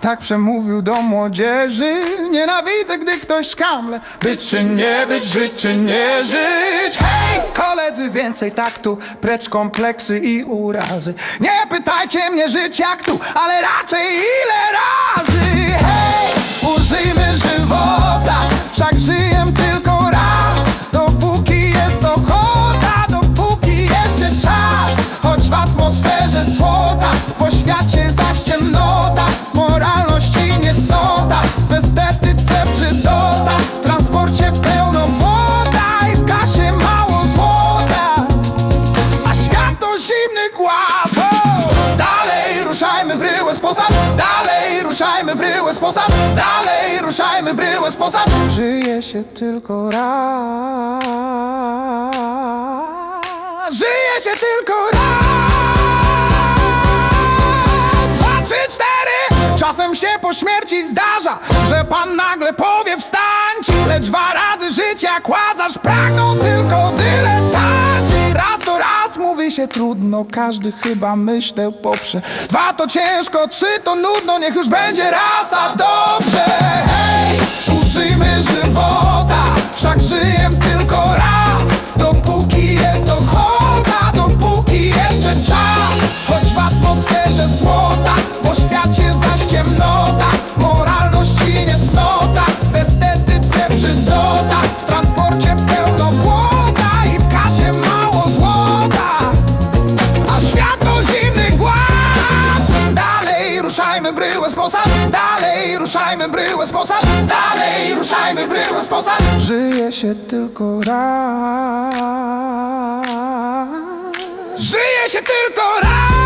Tak przemówił do młodzieży. Nienawidzę, gdy ktoś skamle. Być czy nie być, żyć czy nie żyć. Hej, koledzy, więcej taktu Precz kompleksy i urazy. Nie pytajcie mnie żyć jak tu Ale raczej ile razy ruszajmy bryłę z posad. Dalej ruszajmy bryłę z posad. Żyje się tylko raz. Żyje się tylko raz. Dwa, trzy, cztery. Czasem się po śmierci zdarza Że pan nagle powie wstańcie Lecz dwa razy żyć jak łazarz Pragną tylko dyletanci się trudno Każdy chyba myślę poprze. Dwa to ciężko, trzy to nudno Niech już będzie raz, a dobrze Żyje się tylko raz. Żyje się tylko raz